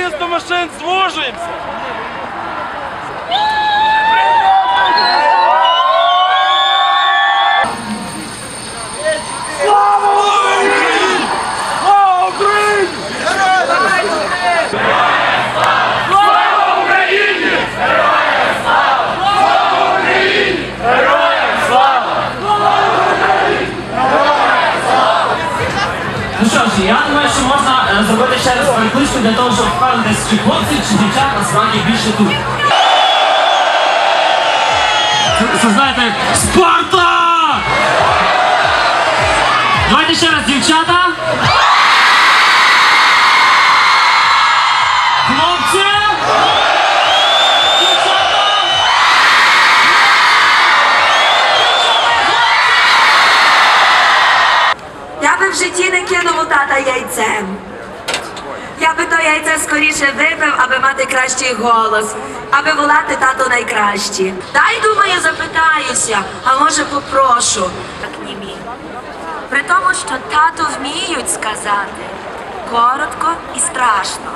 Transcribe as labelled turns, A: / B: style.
A: проїзду машин звужуємося.
B: Ну що ж, я думаю, що можна е, зробити ще раз перекличку для того, щоб впевнитися, чи хлопці, чи дівчат насправді більше тут. Це знаєте, як Спарта! Давайте ще раз, дівчата.
C: В житті не кинув у тата яйцем. Я би то яйце скоріше випив, аби мати кращий голос, аби волати тато найкращі. Дай, думаю, запитаюся, а може попрошу. Так ні мій. При тому, що тату вміють сказати коротко і страшно.